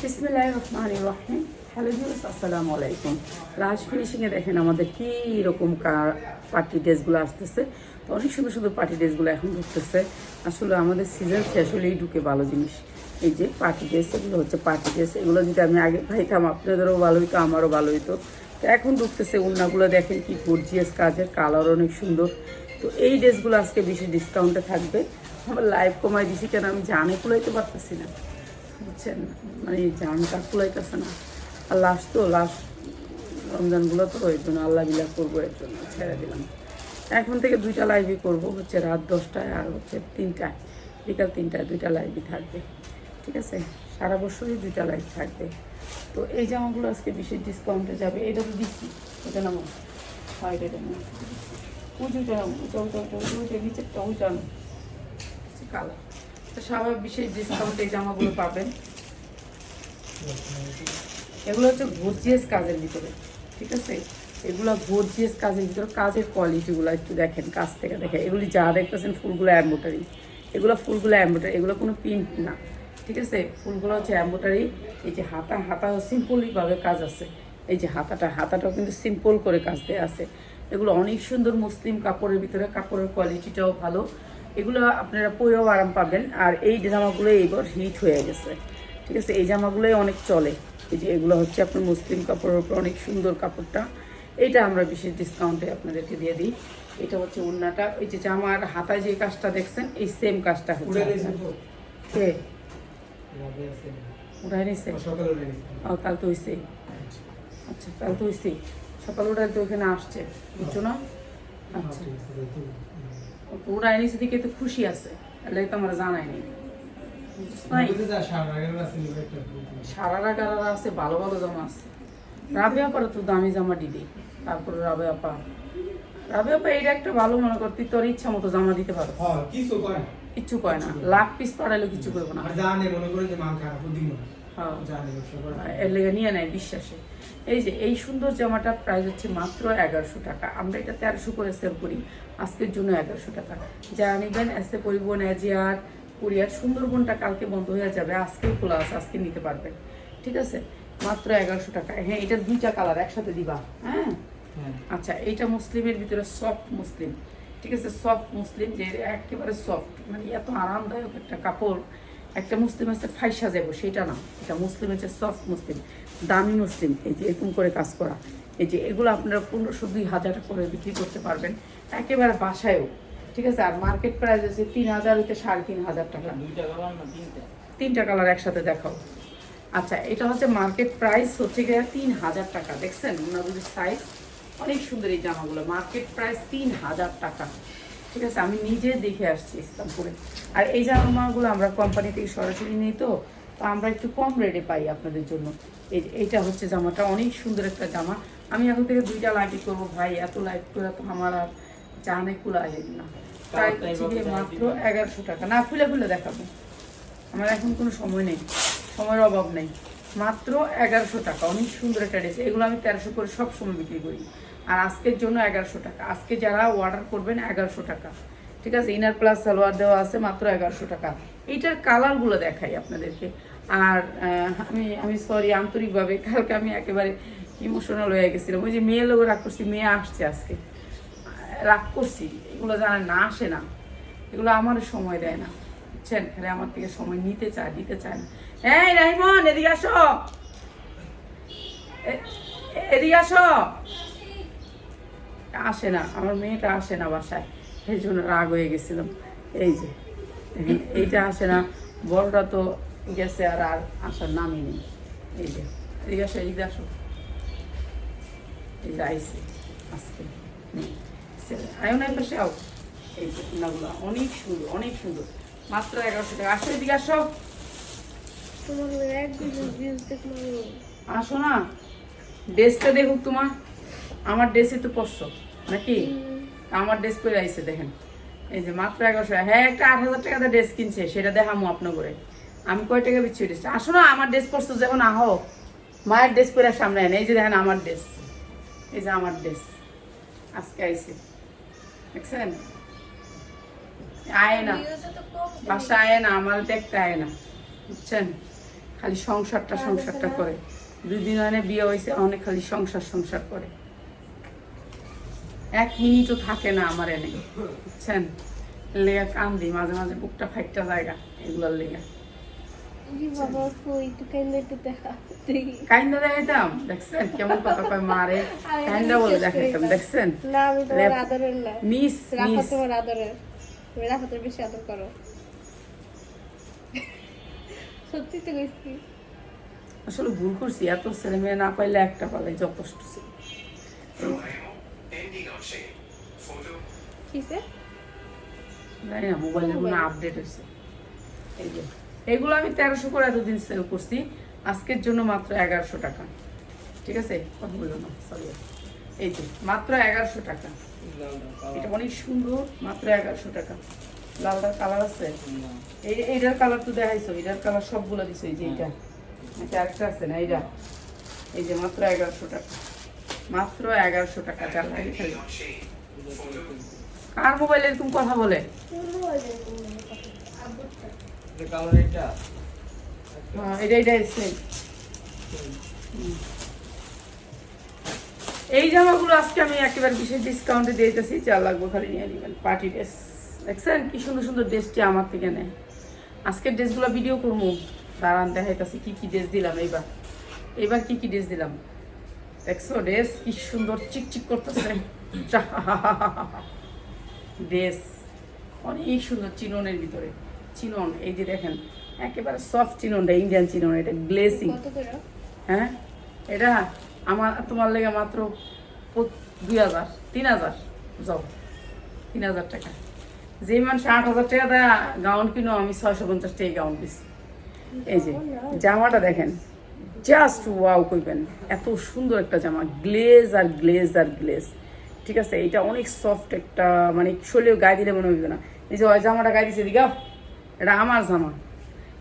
Hello আলাইকুম ফিনিশিংয়ে দেখেন আমাদের কী রকম পার্টি ড্রেসগুলো আসতেছে। অনেক সুন্দর সুন্দর পার্টি ড্রেসগুলো এখন ঢুকতেছে। আসলে আমাদের সিজন ঢুকে ভালো জিনিস। এই যে পার্টি ড্রেস এগুলো হচ্ছে পার্টি ড্রেস এগুলো যদি আমি আগে পাইতাম, আপনাদেরও ভালো হইতো, আমারও ভালো হইতো। তো এখন ঢুকতেছে উন্নাগুলো, দেখেন কি গর্জিয়াস কাজের কালার অনেক সুন্দর। তো এই ড্রেসগুলো আজকে বেশি ডিসকাউন্টে থাকবে। আমার লাইভ কমাই দিছি কেন আমি জানে কুলাইতে পারতেছি না। বুঝছেন? মানে জানটা কুলাইতেছে না। আর লাস্ট তো লাস্ট রমজানগুলো তো ওই জন্য আল্লাহ বিলা করব এর জন্য, ছেড়ে দিলাম। এখন থেকে দুইটা লাইভই করব, হচ্ছে রাত দশটায় আর হচ্ছে তিনটায়। বিকাল তিনটায় দুইটা লাইভই থাকবে। ঠিক আছে? সারা বছরই দুইটা লাইভ থাকবে। তো এই জামাগুলো আজকে বিশেষ ডিসকাউন্টে যাবে। এটা তো দিচ্ছি এটা নামো হয়, এটা নামো উঁচুটা উঁচা উঁচা উঁচা উঁচা নিচেরটা উঁচা নামো কালার। তো বিশেষ ডিসকাউন্টে এই জামাগুলো পাবেন। এগুলো হচ্ছে কাজের ভিতরে, ঠিক আছে? এগুলো কাজের ভিতরে, কাজের কোয়ালিটিগুলো একটু দেখেন থেকে দেখেন। এগুলি যা দেখতেছেন ফুলগুলো অ্যাম্বোটারি এগুলো ফুলগুলো অ্যাম্বোটারি এগুলো কোনো প্রিন্ট না, ঠিক আছে? ফুলগুলো হচ্ছে অ্যাম্বোটারি এই যে হাতা হাতা সিম্পলিভাবে কাজ আছে। এই যে হাতাটা, হাতাটাও কিন্তু সিম্পল করে কাজ দেওয়া আছে। এগুলো অনেক সুন্দর মুসলিম কাপড়ের ভিতরে, কাপড়ের কোয়ালিটিটাও ভালো। এগুলো আপনারা পরেও আরাম পাবেন। আর এই জামাগুলো এইবার হিট হয়ে গেছে। ঠিক আছে এই জামাগুলোই অনেক চলে। এই যে এগুলো হচ্ছে আপনার মুসলিম কাপড়ের উপর অনেক সুন্দর কাপড়টা। এইটা আমরা বিশেষ ডিসকাউন্টে আপনাদেরকে দিয়ে দিই। এটা হচ্ছে উন্নাটা এই যে জামার হাতায় যে কাজটা দেখছেন এই সেম কাজটা হচ্ছে কে? উঠাই নিছে ও কাল তো হইছে। আচ্ছা কাল তো সকাল উঠাই তো ওখানে আসছে। বুঝছ না? আচ্ছা। দিকে তো খুশি আছে। তাহলে তো আমার জানাই নেই। গারারা আছে ভালো ভালো জামা আছে। রাবে আপার তো দামি জামা দিবি। তারপরে রাবে আপা। রাবে আপা এটা একটা ভালো মনে কর তুই তোর ইচ্ছা মতো জামা দিতে পারো। কিচ্ছু কয় না। লাখ পিস পাড়াইলে কিছু করব না। হ্যাঁ লেগে নিয়ে নেয় বিশ্বাসে। এই যে এই সুন্দর জামাটার প্রাইস হচ্ছে মাত্র এগারোশো টাকা। আমরা এটা তেরোশো করে সেল করি। আজকের জন্য এগারোশো টাকা। নিবেন এসে পরিবহন এজিয়ার কুরিয়ার সুন্দরবনটা কালকে বন্ধ হয়ে যাবে। আজকেই খোলা আছে আজকে নিতে পারবেন। ঠিক আছে? মাত্র এগারোশো টাকা। হ্যাঁ এটা দুইটা কালার একসাথে দিবা। হ্যাঁ? আচ্ছা এইটা মুসলিমের ভিতরে সফট মুসলিম। ঠিক আছে? সফট মুসলিম যে একেবারে সফট মানে এত আরামদায়ক একটা কাপড়। একটা মুসলিম আছে ফাইসা যাব সেটা না। এটা মুসলিম হচ্ছে সফট মুসলিম দামি মুসলিম এই যে এরকম করে কাজ করা। এই যে এগুলো আপনারা পনেরোশো দুই হাজার করে বিক্রি করতে পারবেন। একেবারে বাসায়ও ঠিক আছে? আর মার্কেট প্রাইস আছে তিন হাজার হইতে সাড়ে তিন হাজার টাকা। তিনটা? কালার একসাথে দেখাও। আচ্ছা এটা হচ্ছে মার্কেট প্রাইস হচ্ছে গিয়ে তিন হাজার টাকা। দেখছেন? ওনাগুলির সাইজ অনেক সুন্দর এই জামাগুলো। মার্কেট প্রাইস তিন হাজার টাকা। ঠিক আছে? আমি নিজে দেখে আসছি ইসলামপুরে। আর এই জামাগুলো আমরা কোম্পানি থেকে সরাসরি নিই তো তো আমরা একটু কম রেটে পাই আপনাদের জন্য। এই এইটা হচ্ছে জামাটা অনেক সুন্দর একটা জামা। আমি এখন থেকে দুইটা লাইভ করব ভাই এত লাইভ করে তো আমার আর জানে কুলায় না। তাই মাত্র এগারোশো টাকা। না খুলে খুলে দেখাবো। আমার এখন কোনো সময় নেই। সময়ের অভাব নেই। মাত্র এগারোশো টাকা। অনেক সুন্দর একটা ড্রেস এগুলো আমি তেরোশো করে সব সময় বিক্রি করি। আর আজকের জন্য এগারোশো টাকা। আজকে যারা অর্ডার করবেন এগারোশো টাকা। ঠিক আছে ইনার প্লাস সালোয়ার দেওয়া আছে মাত্র এগারোশো টাকা। এইটার কালারগুলো দেখাই আপনাদেরকে। আর আমি আমি সরি আন্তরিকভাবে, কালকে আমি একেবারে ইমোশনাল হয়ে গেছিলাম। ওই যে মেয়ে লোক রাগ করছি, মেয়ে আসছে আজকে। রাগ করছি, এগুলো জানা না আসে না। এগুলো আমার সময় দেয় না। বুঝছেন? খালি আমার থেকে সময় নিতে চায়, দিতে চায় না। এই রাইমন, এদিকে আসো। এদিকে আসো। আসে না, আমার মেয়েটা আসে না বাসায়। সেই জন্য রাগ হয়ে গেছিলাম। এই যে দেখেন, এইটা আসে না। বড়টা তো গেছে আর আর আসার নামই নেই। এই যে এদিকে আসো এদিকে আসো। এই যে আইসে আজকে নেই। আয়ো না পাশে আও। এই অনেক সুন্দর অনেক সুন্দর। মাত্র এগারোশো টাকা। আসো এদিকে আসো। আসো না। ড্রেসটা দেখুক তোমার। আমার ড্রেসে তো পড়ছো নাকি? আমার ড্রেস পরে আইসে দেখেন। এই যে মাত্র এগারোশো হ্যাঁ একটা আট হাজার টাকাতে ড্রেস কিনছে, সেটা দেখামো আপনার করে আমি কয় টাকা বিচ্ছি ড্রেস আসো না, আমার ড্রেস পরছো যখন, আহো। মায়ের ড্রেস পরে সামনে আনে এই যে দেখেন আমার ড্রেস এই যে আমার ড্রেস আজকে আইসে দেখছেন? আয় না। বাসা আয় না, আমার দেখতে আয় না। বুঝছেন? খালি সংসারটা সংসারটা করে। দুই দিন মানে বিয়ে হয়েছে, অনেক খালি সংসার সংসার করে। এক মিনিটও থাকে না আমার এনে বুঝছেন? লেগা কান্দি মাঝে মাঝে বুকটা ফাইটটা জায়গা এগুলোর লেগা। জি বাবা কই তুই কেন একটু দেখা দেখি। কাইন্দা দেখাইতাম দেখছেন? কেমন কথা কয় মারে কাইন্দা বলে দেখাইতাম দেখছেন? না আমি তোমার লেপ- আদরের না। Miss miss. তোমার আদরের। তুমি রাফাতের বেশি আদর করো। সত্যি তো আসলে ভুল করছি এত ছেলে মেয়ে না পাইলে একটা পালে যথেষ্ট ছিল। কিসে? জানি না মোবাইলের কোনো আপডেট হয়েছে। এই যে এগুলো আমি তেরোশো করে এতদিন সেল করছি আজকের জন্য মাত্র এগারোশো টাকা। ঠিক আছে? কথা বলল না সরি এই যে মাত্র এগারোশো টাকা। এটা অনেক সুন্দর মাত্র এগারোশো টাকা। লালটার কালার আছে? এই এইটার কালার তো দেখাইছো এটার কালার সবগুলো দিছো এই যে এইটা। এটা আরেকটা আছে না এইটা? এই যে মাত্র এগারোশো টাকা। মাত্র এগারোশো টাকা চার লাগে কার মোবাইলে এরকম কথা বলে? হ্যাঁ, এই জামাগুলো আজকে আমি একেবারে বিশেষ ডিসকাউন্টে দিয়ে দিতেছি যা লাগবে খালি নিয়ে নেবেন। পার্টি ড্রেস দেখছেন কি সুন্দর সুন্দর ড্রেসটি আমার থেকে নেয়। আজকের ড্রেসগুলো ভিডিও করব। দাঁড়ান দেখাইতেছি কি কি ড্রেস দিলাম এইবার। এইবার কি কি ড্রেস দিলাম? দেখছ ড্রেস কি সুন্দর চিকচিক করতেছে। ড্রেস অনেক সুন্দর চিননের ভিতরে। চিনন এই যে দেখেন একেবারে সফট চিননটা ইন্ডিয়ান চিনন এটা গ্লেসিং হ্যাঁ? এটা আমার তোমার লেগে মাত্র দুই হাজার তিন হাজার। যাও তিন হাজার টাকা। যে মানুষ আট হাজার টাকা দেয় গাউন কিনো আমি ছয়শো পঞ্চাশ টাকা গাউন দিছি। এই যে জামাটা দেখেন জাস্ট ওয়াও কইবেন এত সুন্দর একটা জামা গ্লেজ আর গ্লেজ আর গ্লেজ ঠিক আছে এটা অনেক সফট একটা মানে শরীরে গায়ে দিলে মনে হইবে না। এই যে ওই জামাটা গায়ে দিছে দিঘা এটা আমার জামা।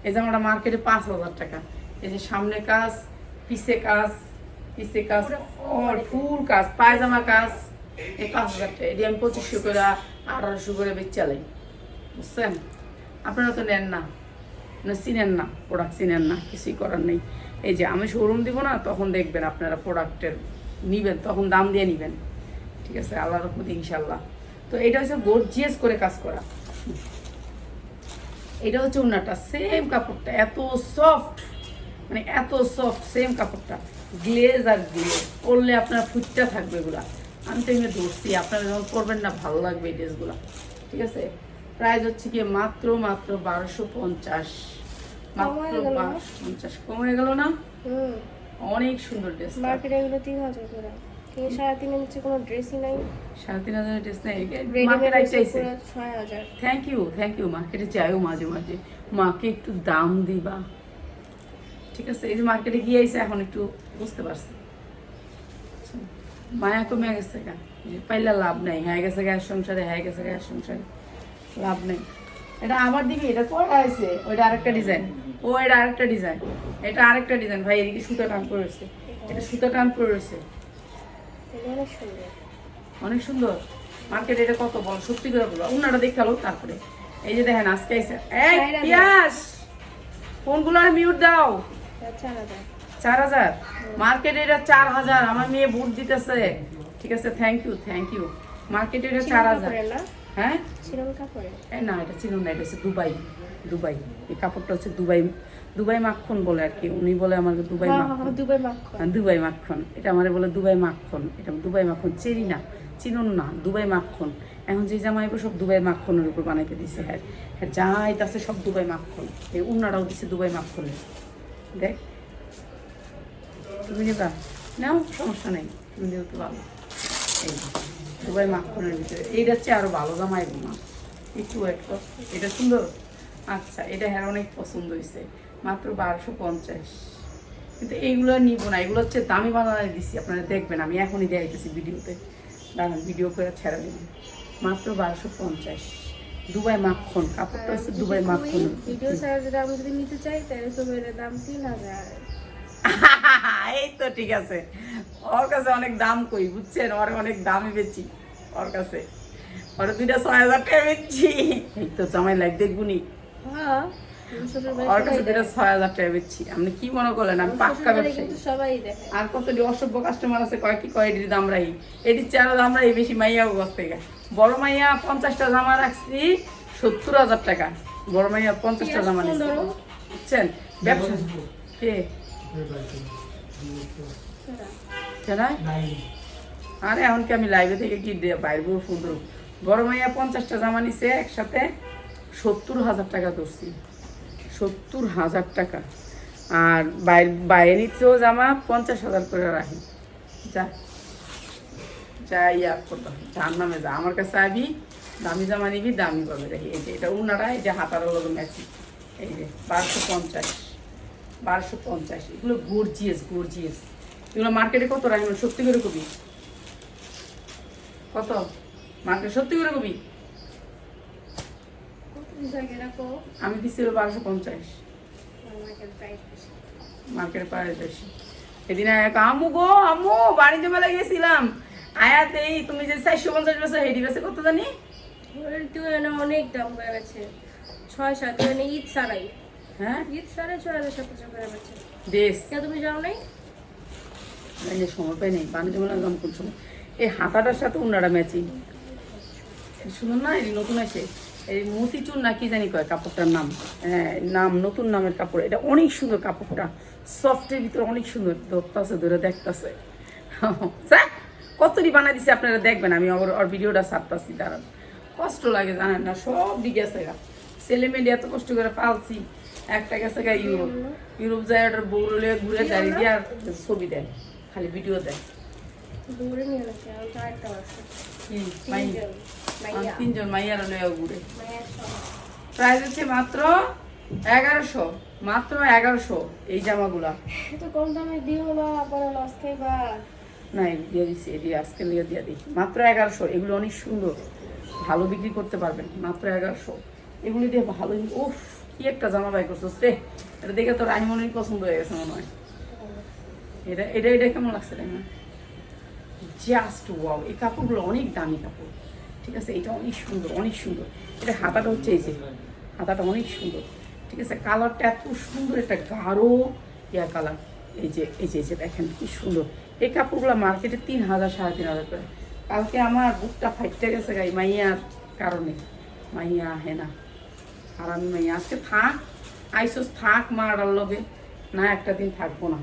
এই জামাটা মার্কেটে পাঁচ হাজার টাকা। এই যে সামনে কাজ পিছে কাজ পিছে কাজ ফুল কাজ পায়জামা কাজ এই পাঁচ হাজার টাকা। এটি আমি পঁচিশশো করে আঠারোশো করে বেচ চালাই বুঝছেন? আপনারা তো নেন না। না চিনেন না প্রোডাক্ট চিনেন না কিছুই করার নেই। এই যে আমি শোরুম দিব না তখন দেখবেন আপনারা প্রোডাক্টের নিবেন তখন দাম দিয়ে নিবেন। ঠিক আছে আল্লাহ রহমত ইনশাল্লাহ তো এটা হচ্ছে গর্জিয়াস করে কাজ করা। এটা হচ্ছে ওনাটা সেম কাপড়টা এত সফট মানে এত সফট সেম কাপড়টা। গ্লেজ আর গ্লেজ পরলে আপনার ফুটটা থাকবে এগুলা। আমি তো এমনি ধরছি আপনারা যখন পরবেন না ভালো লাগবে এই ড্রেসগুলো। ঠিক আছে? প্রাইস হচ্ছে কি মাত্র মাত্র বারোশো পঞ্চাশ। মাত্র বারোশো পঞ্চাশ। কমে গেল না? অনেক সুন্দর ড্রেস। মার্কেটে এগুলো তিন হাজার করে। কিন্তু সাড়ে তিনের নিচে কোনো ড্রেসই নাই। সাড়ে তিন হাজার ড্রেস নেই মার্কেট আইটাইছে ছয় হাজার। থ্যাংক ইউ থ্যাংক ইউ মার্কেটে যাইও মাঝে মাঝে। মাকে একটু দাম দিবা। ঠিক আছে এই যে মার্কেটে গিয়ে এসে এখন একটু বুঝতে পারছি। মায়া কমে গেছে গা। পাইলা লাভ নাই হ্যাঁ গেছে গ্যাস সংসারে হ্যাঁ গেছে গ্যাস সংসারে। লাভ নেই। এটা আবার দিবি এটা কটা আছে ওইটা আরেকটা ডিজাইন ও এটা আরেকটা ডিজাইন এটা আরেকটা ডিজাইন ভাই এদিকে সুতা টান করে রয়েছে এটা সুতা টান করে এগুলো অনেক সুন্দর। অনেক সুন্দর। মার্কেটে এটা কত বল সত্যি করে বলো। অন্যটা দেখে আলো তারপরে। এই যে দেখেন আজকে আইসে। চার হাজার। পিয়াস! ফোনগুলো আর মিউট দাও। চার হাজার। মার্কেটে এটা চার হাজার। আমার মেয়ে বুট দিতেছে। ঠিক আছে থ্যাংক ইউ থ্যাংক ইউ মার্কেটে এটা চার হাজার। হ্যাঁ? চিনন না এটা ছিল না এটা হচ্ছে দুবাই। দুবাই। এই কাপড়টা হচ্ছে দুবাই। দুবাই মাখন বলে আর কি। উনি বলে আমাকে দুবাই হ্যাঁ, হ্যাঁ, মাখন হ্যাঁ, দুবাই মাখন দুবাই মাখন এটা আমাদের বলে দুবাই মাখন এটা দুবাই মাখন চেরি না চিনুন না দুবাই মাখন এখন যে জামা এবার সব দুবাই মাখনের উপর বানাইতে দিছে। হ্যাঁ হ্যাঁ যা আছে সব দুবাই মাখন এই উন্নাটাও দিছে দুবাই মাখনের দেখ। তুমি নেবা নাও সমস্যা নেই। তুমি নিও তো ভালো। এই দুবাই মাখনের ভিতরে। এইটা হচ্ছে আরও ভালো জামাই না। একটু ওয়েট কর এটা সুন্দর? আচ্ছা এটা হ্যাঁ অনেক পছন্দ হয়েছে মাত্র বারোশো পঞ্চাশ। কিন্তু এইগুলো নিব না এগুলো হচ্ছে দামি বানানো দিচ্ছি আপনারা দেখবেন আমি এখনই দেখাইতেছি ভিডিওতে। দাঁড়ান ভিডিও করে ছেড়ে দিন মাত্র বারোশো পঞ্চাশ। দুবাই মাখন কাপড়টা হচ্ছে দুবাই মাখন ভিডিও ছাড়া যদি আমি যদি নিতে চাই তাহলে তো এর দাম তিন হাজার। এই তো ঠিক আছে। ওর কাছে অনেক দাম কই বুঝছেন? ওর অনেক দামই বেচি ওর কাছে। ওর দুইটা ছয় হাজার টাকা বেচছি এই তো জামাই লাইক দেখবুনি হ্যাঁ। ওর কাছে ছয় হাজার টাকা বেচছি আপনি কি মনে করলেন? আমি পাক্কা ব্যবসায়ী। আর অসভ্য কাস্টমার আছে কয় কি কয় এটির দাম রাই এটির চার দাম রাই বেশি বস থেকে। বড় মাইয়া পঞ্চাশটা জামা রাখছি সত্তর হাজার টাকা। বড় মাইয়া পঞ্চাশটা জামা নিচ্ছি বুঝছেন? ব্যবসা। কে? আরে এখন কি আমি লাইভে থেকে কি বাইরে বউ ফোন করব বড় মাইয়া পঞ্চাশটা জামা নিছে একসাথে সত্তর হাজার টাকা ধরছি। সত্তর হাজার টাকা। আর বাইরে বাইরে নিচ্ছেও জামা পঞ্চাশ হাজার করে রাখি। যা যা ইয়া করতো যার নামে যা। আমার কাছে আবি, দামি জামা নিবি, দামি পাবে। দেখি এই যে এটা উনারা, এই যে হাতার লোক ম্যাচি এই যে, বারোশো পঞ্চাশ বারোশো পঞ্চাশ। এগুলো গর্জিয়াস গর্জিয়াস এগুলো মার্কেটে কত রাখি? সত্যি করে কবি? কত? মার্কেট সত্যি করে কবি? রাখো আমি দিচ্ছি বারোশো পঞ্চাশ। আমাকে প্রাইস বেশি। মার্কেটে বেশি। সেদিন এক আম্মু গো আম্মু বাণিজ্য মেলায় গেছিলাম। আয়াতে এই তুমি যে চারশো পঞ্চাশ বছর হেডি বেছে কত জানি? অনেক দাম হয়ে গেছে ছয় সাত মানে ঈদ ছাড়াই। হ্যাঁ? ঈদ ছাড়াই ছয় হাজার সাত করে গেছে দেশ কে তুমি যাও নাই? সময় পাই নেই বাণিজ্য মেলার দাম কোন সময় এই হাতাটার সাথে উন্নাটা ম্যাচিং। শুনুন না নতুন আছে এই মতিচুর না কি জানি কয় কাপড়টার নাম? হ্যাঁ নাম নতুন নামের কাপড়। এটা অনেক সুন্দর কাপড়টা। সফটের ভিতরে অনেক সুন্দর ধরতেছে ধরে দেখতেছে। কতটি বানাই দিছে আপনারা দেখবেন আমি ওর ওর ভিডিওটা ছাড়তাছি দাঁড়ান। কষ্ট লাগে জানেন না সব দিকে আছে গা। ছেলে মেয়ে এত কষ্ট করে পালছি। একটা গেছে গা ইউরোপ। ইউরোপ যায় ওটার বউরলে ঘুরে দাঁড়িয়ে দিয়ে আর ছবি দেয় খালি ভিডিও দেয়। কি? তিনজন আমার মাইয়া তিনজন ঘুরে প্রাইস হচ্ছে মাত্র এগারোশো। মাত্র এগারোশো এই জামাগুলা। কম দামে দিও না পরে লস খাইবা না দিয়ে দিচ্ছি এটি আজকে লিয়ে দিয়ে দিই। মাত্র এগারোশো এগুলো অনেক সুন্দর। ভালো বিক্রি করতে পারবেন মাত্র এগারোশো। এগুলি দিয়ে ভালো উফ কি একটা জামা বাই করছ রে। এটা দেখে তো রাহিমনির পছন্দ হয়ে গেছে মনে হয়। এটা এটা এটা কেমন লাগছে তাই না জাস্ট ওয়াও এই কাপড়গুলো অনেক দামি কাপড়। ঠিক আছে? এটা অনেক সুন্দর অনেক সুন্দর। এটা হাতাটা হচ্ছে এই যে, হাতাটা অনেক সুন্দর। ঠিক আছে? কালারটা এত সুন্দর, একটা গাঢ় ইয়া কালার। এই যে এই যে এই যে দেখেন কি সুন্দর। এই কাপড়গুলো মার্কেটে তিন হাজার, সাড়ে তিন হাজার করে। কালকে আমার বুকটা ফাইটতে গেছে গাই, মাইয়ার কারণে। মাইয়া আহে না। আর আমি মাইয়া, আজকে থাক, আইসোস থাক মারার লগে। না, একটা দিন থাকব না।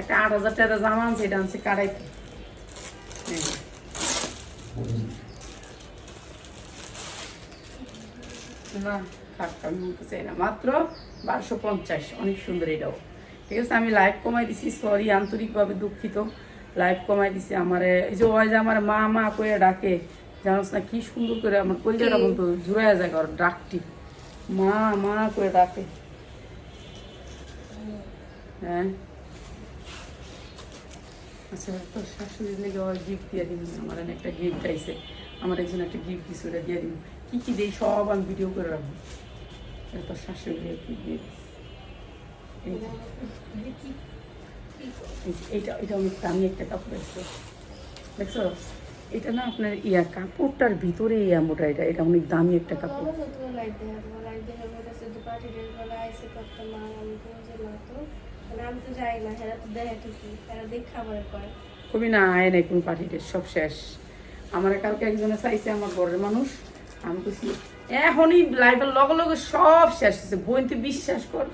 একটা আট হাজার টাকা জামা আনছে, এটা আনছে যে। না থাক আমি বলতে চাই না। মাত্র বারোশো পঞ্চাশ, অনেক সুন্দর এটাও। ঠিক আছে, আমি লাইভ কমাই দিছি সরি আন্তরিকভাবে দুঃখিত। লাইভ কমাই দিছি আমার। এই যে ওই যে আমার মা মা করে ডাকে, জানোস না কি সুন্দর করে আমার কলিজাটা বলতো জুড়াইয়া ডাকটি। মা মা করে ডাকে। হ্যাঁ? আচ্ছা তো শাশুড়ির লেগে ওর গিফট দিয়ে দিন আমার একটা গিফট আইছে। আমার একজন একটা গিফট দিছে ওটা দিয়ে দিন কি কি দেই সব আমি ভিডিও করে রাখব। এটা তোর শাশুড়ি গিফট এইটা এটা অনেক দামি একটা কাপড় আছে। দেখছ? এটা না আপনার ইয়া কাপড়টার ভিতরে ইয়া মোটা এটা এটা অনেক দামি একটা কাপড়। লাইট দেখা লাইট দেখা আমি তো না তো মানে আমি তো যাই না হেরা তো দেখে ঠিকই হেরা দেখ খাবার করে কবি না আয় নাই কোন পার্টিতে সব শেষ। আমার কালকে একজনে চাইছে আমার ঘরের মানুষ আমি এখনই লাইভের লগে লগে সব শেষ হয়েছে তুই বিশ্বাস কর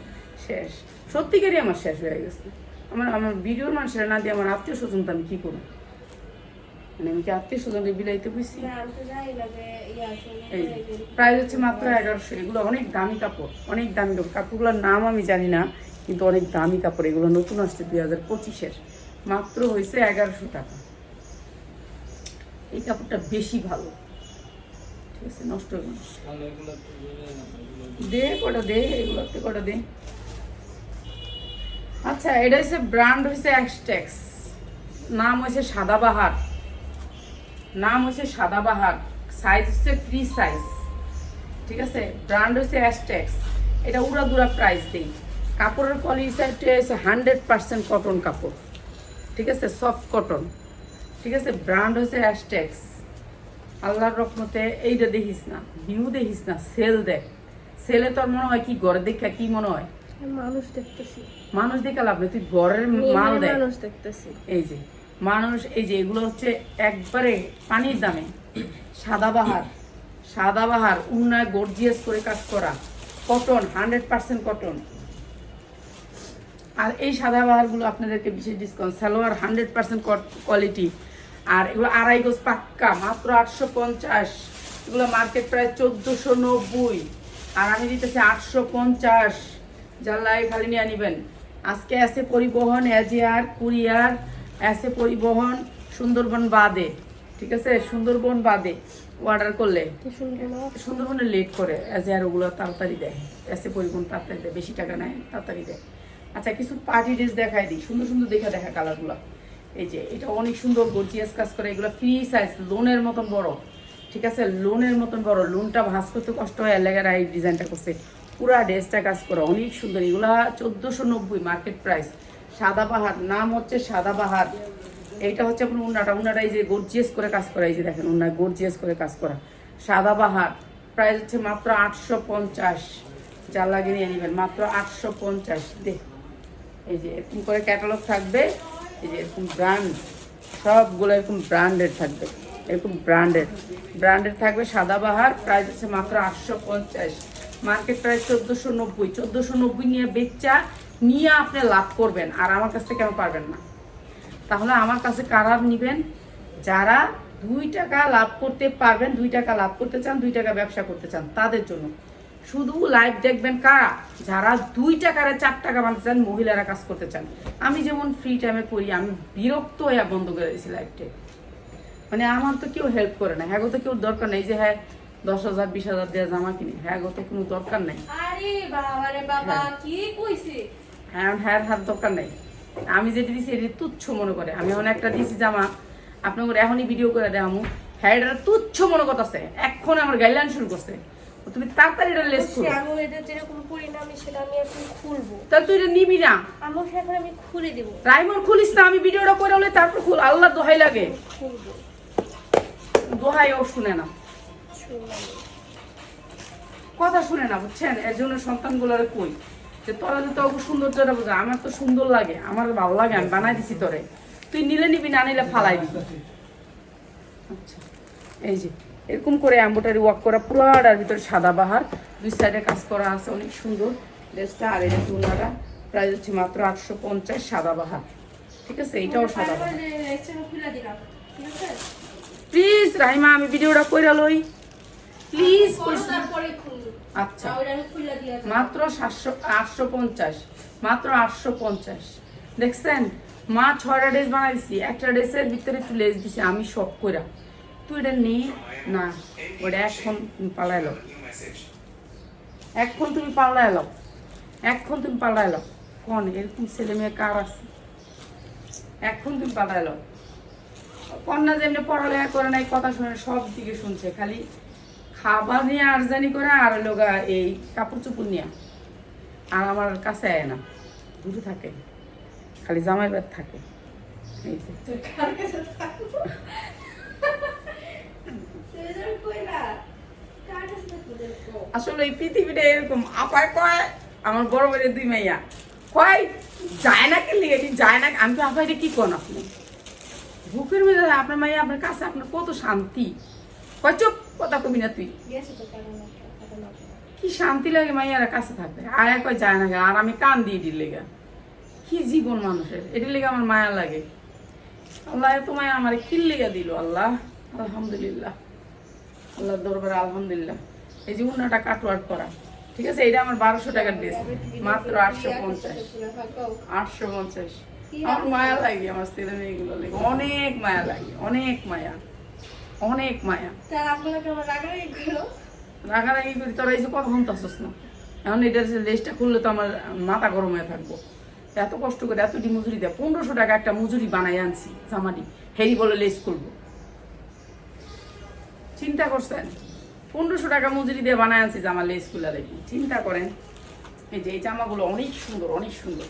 শেষ। সত্যিকারই আমার শেষ হয়ে গেছে। আমার আমার ভিডিওর মানুষেরা না দিয়ে আমার আত্মীয় স্বজন আমি কী করব? মানে আমি কি আত্মীয় স্বজনকে বিলাইতে বুঝছি না আমি তো যাই না যে শুনে এই প্রাইস হচ্ছে মাত্র এগারোশো এগুলো অনেক দামি কাপড় অনেক দামি কাপড়। কাপড়গুলোর নাম আমি জানি না কিন্তু অনেক দামি কাপড়, এগুলো নতুন আসছে দুই হাজার পঁচিশের। মাত্র হয়েছে এগারোশো টাকা। এই কাপড়টা বেশি ভালো। ঠিক আছে, নষ্ট না। দে কটা দে, এগুলোতে কটা দে। আচ্ছা এটা হচ্ছে ব্র্যান্ড হচ্ছে অ্যাক্সটেক্স নাম হচ্ছে সাদাবাহার নাম হচ্ছে সাদাবাহার সাইজ হচ্ছে ফ্রি সাইজ ঠিক আছে ব্র্যান্ড হচ্ছে অ্যাস্টেক্স এটা উড়া দুরা প্রাইস দিই। কাপড়ের কোয়ালিটি হচ্ছে হান্ড্রেড পার্সেন্ট কটন কাপড়। ঠিক আছে? সফট কটন ঠিক আছে? ব্র্যান্ড হচ্ছে অ্যাস্টেক্স আল্লাহর রকমতে এইটা দেখিস না ভিউ দেখিস না সেল দেখ। ছেলে তোর মনে হয় কি ঘরে দেখা কি মনে হয়? মানুষ দেখতেছি। মানুষ দেখে লাভ নেই তুই ঘরের মাল দেখ। মানুষ দেখতেছি। এই যে মানুষ এই যে এগুলো হচ্ছে একবারে পানির দামে। সাদাবাহার সাদাবাহার উন্নয় গর্জিয়াস করে কাজ করা। কটন হান্ড্রেড পার্সেন্ট কটন আর এই সাদাবাহারগুলো আপনাদেরকে বিশেষ discount salwar hundred percent quality আর এগুলো আড়াই গোজ পাক্কা মাত্র আটশো পঞ্চাশ। এগুলো মার্কেট প্রায় চোদ্দোশো নব্বই। আর আমি দিতেছি আটশো পঞ্চাশ। জানলাই খালি নিয়ে নিবেন। আজকে আছে পরিবহন এজিআর কুরিয়ার আছে পরিবহন সুন্দরবন বাদে। ঠিক আছে? সুন্দরবন বাদে অর্ডার করলে। সুন্দরবনে? লেট করে। এজিআর ওগুলো তাড়াতাড়ি দেয়। এসে পরিবহন তাড়াতাড়ি দেয়। বেশি টাকা নেয় তাড়াতাড়ি দেয়। আচ্ছা কিছু পার্টি ড্রেস দেখাই দিই। সুন্দর সুন্দর দেখা দেখা কালারগুলো। এই যে, এটা অনেক সুন্দর গর্জিয়াস কাজ করে। এগুলো ফ্রি সাইজ লোনের মতন বড়। ঠিক আছে? লোনের মতন বড়। লোনটা ভাঁজ করতে কষ্ট হয় এলাকার এই ডিজাইনটা করছে। পুরা ড্রেসটা কাজ করে, অনেক সুন্দর। এগুলা চোদ্দোশো নব্বই মার্কেট প্রাইস সাদাবাহার নাম হচ্ছে সাদাবাহার এইটা হচ্ছে আপনার উন্নাটা। উন্নাটা এই যে গর্জিয়াস করে কাজ করা, এই যে দেখেন উন্না গর্জিয়াস করে কাজ করা। সাদাবাহার প্রাইস হচ্ছে মাত্র আটশো পঞ্চাশ। যা লাগিয়ে নিয়ে নেবেন, মাত্র আটশো পঞ্চাশ। দে এই যে এরকম করে ক্যাটালগ থাকবে, এই যে এরকম ব্র্যান্ড সবগুলো এরকম ব্র্যান্ডেড থাকবে, এরকম ব্র্যান্ডেড ব্র্যান্ডেড থাকবে সাদাবাহার প্রাইস হচ্ছে মাত্র আটশো পঞ্চাশ। মার্কেট প্রাইস চোদ্দোশো নব্বই। চোদ্দোশো নব্বই নিয়ে বেচা, নিয়ে আপনি লাভ করবেন, আর আমার কাছ থেকে কেন পারবেন না? তাহলে আমার কাছে কারা নিবেন? যারা দুই টাকা লাভ করতে পারবেন, দুই টাকা লাভ করতে চান, দুই টাকা ব্যবসা করতে চান, তাদের জন্য। শুধু লাইভ দেখবেন কারা? যারা দুই টাকারে চার টাকা বানাতে চান মহিলারা কাজ করতে চান। আমি যেমন ফ্রি টাইমে করি আমি বিরক্ত হয়ে বন্ধ করে দিয়েছি লাইভটা মানে আমার তো কেউ হেল্প করে না। হ্যাঁ গো তো কেউ দরকার নেই যে হ্যাঁ দশ হাজার বিশ হাজার দেওয়া জামা কিনি। হ্যাঁ গো তো কোনো দরকার নেই। আরে বাবা কি কইছে? হ্যাঁ হ্যাঁ হাত দরকার নেই। আমি যেটা দিছি এটি তুচ্ছ মনে করে। আমি এখন একটা দিছি জামা আপনার এখনই ভিডিও করে দেখামু। হ্যাঁ এটা তুচ্ছ মনে করতেছে। এখন আমার গাইডলাইন শুরু করছে। তুমি তাড়াতাড়ি এটা লেস করো। আমি এটা যেরকম করি না আমি সেটা আমি এখন খুলবো। তাহলে তুই এটা নিবি না। আমার এখন আমি খুলে দিব। রাইমন খুলিস না আমি ভিডিওটা করে হলে তারপর খুল। আল্লাহ দোহাই লাগে। খুলবো। দোহাই ও শুনে না। কথা শুনে না বুঝছেন? এর জন্য সন্তানগুলোরে কই? যে তোরা যদি তোর সৌন্দর্যটা বোঝা আমার তো সুন্দর লাগে আমার ভালো লাগে আমি বানাই দিছি তোরে। তুই নিলে নিবি না নিলে ফালাই দিবি আচ্ছা এই যে। এরকম করে অ্যাম্বোটারি ওয়ার্ক করা পুরাটার ভিতরে সাদা বাহার। দুই সাইডে কাজ করা আছে, অনেক সুন্দর। ড্রেসটা আর এটা চুনাটা প্রাইস হচ্ছে মাত্র আটশো পঞ্চাশ সাদা বাহার। ঠিক আছে এইটাও সাদা বাহার। প্লিজ রাহিমা, আমি ভিডিওটা কইরা লই। প্লিজ আচ্ছা মাত্র সাতশো, আটশো পঞ্চাশ, মাত্র আটশো পঞ্চাশ। দেখছেন? মা ছয়টা ড্রেস বানাই দিছি একটা ড্রেসের ভিতরে একটু লেস দিছি, আমি শখ কইরা। তুই এটা নেই না, ওটা এখন তুমি পালাই লো এখন তুমি পাল্লা এলো এখন তুমি পাল্লা এলো কোন, এরকম ছেলে মেয়ে কার আছে? এখন তুমি পাল্লা এলো কন্যা যেমনি পড়ালেখা করে নাই, কথা শুনে সব দিকে শুনছে, খালি খাবার নিয়ে আরজানি করে আর লোগা এই কাপড় চোপড় নিয়ে। আর আমার কাছে আয় না। দূরে থাকে, খালি জামাই থাকে। এই যে তুই কার কাছে থাকব তুই যখন কইলা কার কাছে থাকব দেখো আসলে এই পৃথিবীটা এরকম, আপায় কয়, আমার বড় বড় দুই মাইয়া। কয়, যায় না কি লিগে যায় না আমি তো আপাইটা কি কোন আপনি? বুকের মধ্যে আপনার মাইয়া, আপনার কাছে আপনার কত শান্তি। কয়, চুপ, কথা কবি না তুই। কি শান্তি লাগে মাইয়ারা কাছে থাকবে আর এক যায় না আর আমি কান দিয়ে দিল লেগা। কি জীবন মানুষের, এটির লেগে আমার মায়া লাগে। আল্লাহ তোমায় আমার কি লেগে দিল, আল্লাহ। আলহামদুলিল্লাহ। আল্লাহর দরবারে আলহামদুলিল্লাহ। এই যে উন্নাটা কাটওয়ার্ক করা। ঠিক আছে? এটা আমার বারোশো টাকার ড্রেস মাত্র আটশো পঞ্চাশ। আটশো পঞ্চাশ। আমার মায়া লাগে আমার ছেলে মেয়েগুলো লাগে। অনেক মায়া লাগে অনেক মায়া। অনেক মায়া। রাগারাগি করি। তোরা এই যে কথা শুনতেছিস না। এখন এটার লেসটা খুললে তো আমার মাথা গরম হয়ে থাকব। এত কষ্ট করে এতটি মজুরি দেয় পনেরোশো টাকা একটা মজুরি বানাই আনছি জামাটি। হেরি বলে লেস করব চিন্তা করছেন? পনেরোশো টাকা মজুরি দিয়ে বানাই আনছি জামা লেস খুলে দেখি। চিন্তা করেন। এই যে এই জামাগুলো অনেক সুন্দর অনেক সুন্দর।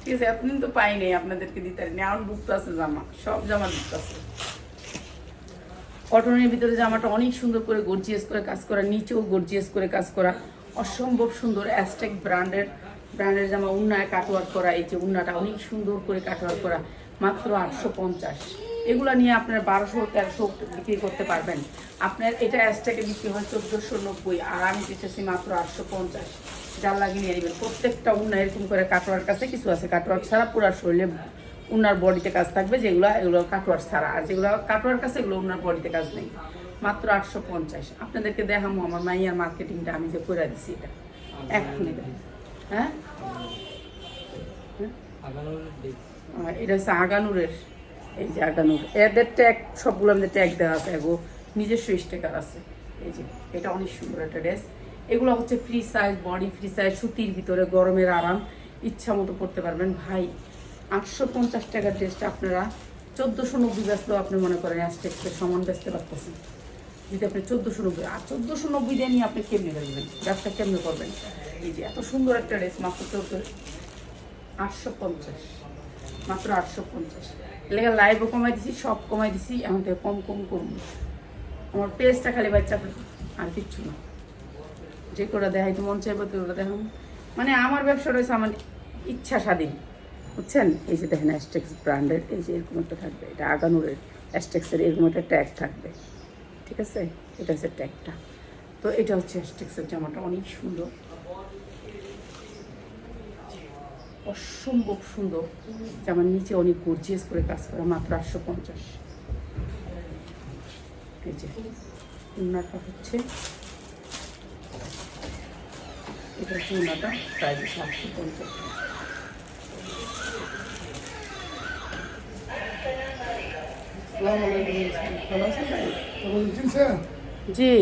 ঠিক আছে, এতদিন তো পাই নাই আপনাদেরকে দিতে। পারিনি এখন বুকতে আছে জামা, সব জামা বুকতে আছে। কটনের ভিতরে জামাটা অনেক সুন্দর করে গর্জিয়াস করে কাজ করা, নিচেও গর্জিয়াস করে কাজ করা। অসম্ভব সুন্দর অ্যাস্টেক ব্র্যান্ডের ব্র্যান্ডের জামা, উন্নায় কাটওয়ার করা। এই যে উন্নাটা অনেক সুন্দর করে কাটওয়ার করা। মাত্র আটশো পঞ্চাশ। এগুলো নিয়ে আপনার বারোশো তেরোশো বিক্রি করতে পারবেন। আপনার এটা অ্যাস্টেকে বিক্রি হয় চোদ্দোশো নব্বই আর আমি দিতেছি মাত্র আটশো পঞ্চাশ। যার লাগিয়ে নিয়ে নেবেন। প্রত্যেকটা উন্না এরকম করে কাটোয়ার কাছে কিছু আছে। কাটোয়ার ছাড়া পুরা শরীরে উনার বডিতে কাজ থাকবে যেগুলো এগুলো কাটোয়ার ছাড়া। আর যেগুলো কাটোয়ার কাছে এগুলো উনার বডিতে কাজ নেই। মাত্র আটশো পঞ্চাশ। আপনাদেরকে দেখামো আমার মাইয়ার মার্কেটিংটা আমি যে করে দিচ্ছি এটা। এক নেবেন হ্যাঁ? এটা হচ্ছে আগানুরের। এই যে আগানুর এদের ট্যাগ সবগুলো আমাদের ট্যাগ দেওয়া আছে, এগো। নিজস্ব স্টেকার আছে। এই যে, এটা অনেক সুন্দর একটা ড্রেস এগুলো হচ্ছে free size body free size সুতির ভিতরে গরমের আরাম। ইচ্ছা মতো পড়তে পারবেন। ভাই, আটশো পঞ্চাশ টাকার ড্রেসটা আপনারা চোদ্দোশো নব্বই ব্যস্ত আপনি মনে করেন অ্যাস্টেক্সের সমান বেচতে পারতেছেন। যদি আপনি চোদ্দোশো নব্বই, আর চোদ্দোশো নব্বই দিয়ে নিয়ে আপনি কেমনে বেচবেন? ব্যবসা কেমনে করবেন? এই যে, এত সুন্দর একটা ড্রেস মাত্র চোদ্দ আটশো পঞ্চাশ। মাত্র আটশো পঞ্চাশ। লেগে লাইভও কমাই দিছি, সব কমাই দিছি, এখন থেকে কম কম কম। আমার পেজটা খালি বাচ্চা আর কিচ্ছু না। যে করে দেখাইতে মন চাইব তো ওটা দেখাম। মানে আমার ব্যবসা রয়েছে আমার ইচ্ছা স্বাধীন, বুঝছেন? এই যে দেখেন অ্যাস্টেক্স ব্র্যান্ডের এই যে এরকম একটা থাকবে, এটা আগানুরের অ্যাস্টেক্সের এরকম একটা ট্যাগ থাকবে, ঠিক আছে? এটা হচ্ছে ট্যাগটা তো এটা হচ্ছে অ্যাস্টেক্সের জামাটা, অনেক সুন্দর। অসম্ভব সুন্দর। জামার নিচে অনেক গর্জিয়াস করে কাজ করা মাত্র আটশো পঞ্চাশ। এই যে হচ্ছে এটা হচ্ছে উন্নাটা প্রাইস আটশো পঞ্চাশ। জি।